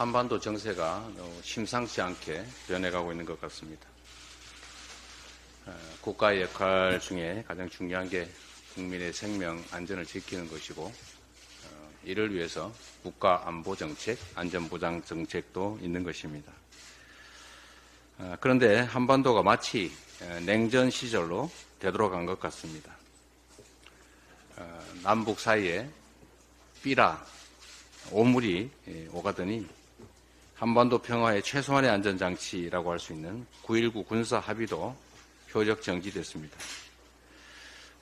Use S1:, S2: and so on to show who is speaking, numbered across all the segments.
S1: 한반도 정세가 어, 심상치 않게 변해가고 있는 것 같습니다. 어, 국가의 역할 중에 가장 중요한 게 국민의 생명 안전을 지키는 것이고 어, 이를 위해서 국가 안보 정책, 안전보장 정책도 있는 것입니다. 어, 그런데 한반도가 마치 어, 냉전 시절로 되돌아간 것 같습니다. 어, 남북 사이에 삐라 오물이 예, 오가더니 한반도 평화의 최소한의 안전장치라고 할 수 있는 9.19 군사 합의도 효력 정지됐습니다.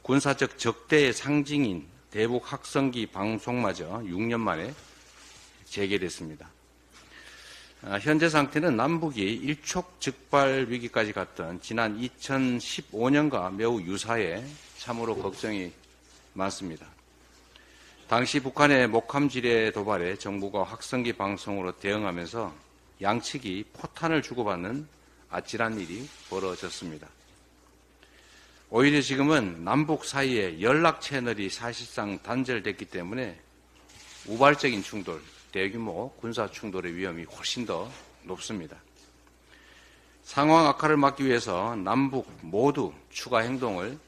S1: 군사적 적대의 상징인 대북 학성기 방송마저 6년 만에 재개됐습니다. 아, 현재 상태는 남북이 일촉즉발 위기까지 갔던 지난 2015년과 매우 유사해 참으로 걱정이 많습니다. 당시 북한의 목함지뢰 도발에 정부가 확성기 방송으로 대응하면서 양측이 포탄을 주고받는 아찔한 일이 벌어졌습니다. 오히려 지금은 남북 사이에 연락 채널이 사실상 단절됐기 때문에 우발적인 충돌, 대규모 군사 충돌의 위험이 훨씬 더 높습니다. 상황 악화를 막기 위해서 남북 모두 추가 행동을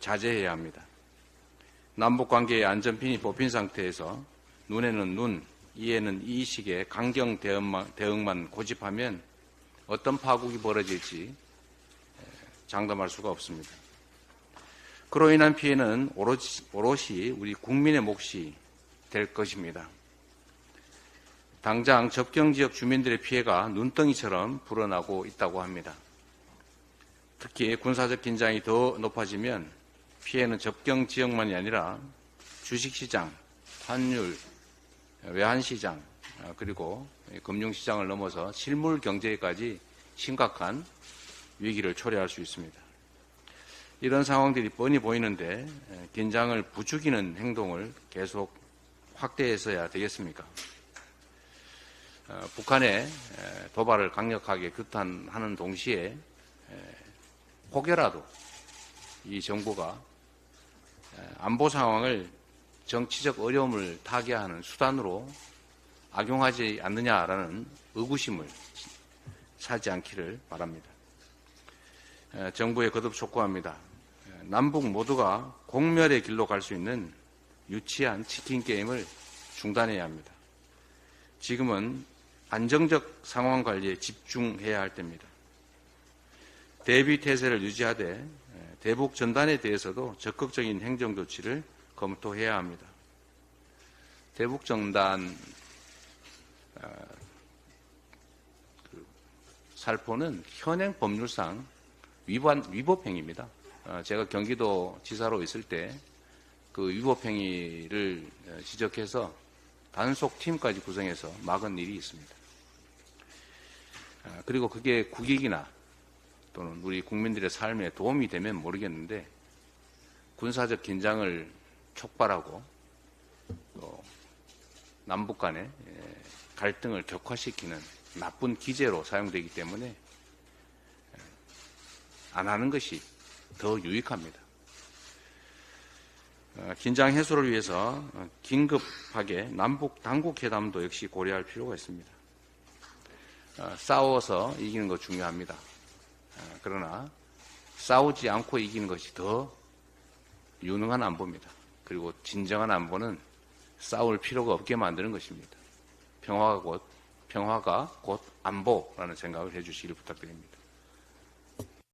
S1: 자제해야 합니다. 남북 관계의 안전핀이 뽑힌 상태에서 눈에는 눈, 이에는 이식의 강경 대응만, 대응만 고집하면 어떤 파국이 벌어질지 장담할 수가 없습니다. 그로 인한 피해는 오롯이, 오롯이 우리 국민의 몫이 될 것입니다. 당장 접경 지역 주민들의 피해가 눈덩이처럼 불어나고 있다고 합니다. 특히 군사적 긴장이 더 높아지면 피해는 접경 지역만이 아니라 주식시장, 환율, 외환시장, 그리고 금융시장을 넘어서 실물 경제에까지 심각한 위기를 초래할 수 있습니다. 이런 상황들이 뻔히 보이는데 긴장을 부추기는 행동을 계속 확대해서야 되겠습니까? 어, 북한의 도발을 강력하게 규탄하는 동시에 혹여라도 이 정부가 안보 상황을 정치적 어려움을 타개하는 수단으로 악용하지 않느냐라는 의구심을 사지 않기를 바랍니다. 정부에 거듭 촉구합니다. 남북 모두가 공멸의 길로 갈 수 있는 유치한 치킨 게임을 중단해야 합니다. 지금은 안정적 상황 관리에 집중해야 할 때입니다. 대비 태세를 유지하되 대북 전단에 대해서도 적극적인 행정 조치를 검토해야 합니다. 대북 전단 그 살포는 현행 법률상 위반 위법 행위입니다. 어, 제가 경기도 지사로 있을 때 그 위법 행위를 지적해서 단속 팀까지 구성해서 막은 일이 있습니다. 아, 그리고 그게 국익이나 또는 우리 국민들의 삶에 도움이 되면 모르겠는데 군사적 긴장을 촉발하고 또 남북 간의 갈등을 격화시키는 나쁜 기제로 사용되기 때문에 안 하는 것이 더 유익합니다. 어, 긴장 해소를 위해서 긴급하게 남북 당국 회담도 역시 고려할 필요가 있습니다. 어, 싸워서 이기는 것 중요합니다. 어, 그러나 싸우지 않고 이기는 것이 더 유능한 안보입니다. 그리고 진정한 안보는 싸울 필요가 없게 만드는 것입니다. 평화가 곧 평화가 곧 안보라는 생각을 해주시길 부탁드립니다.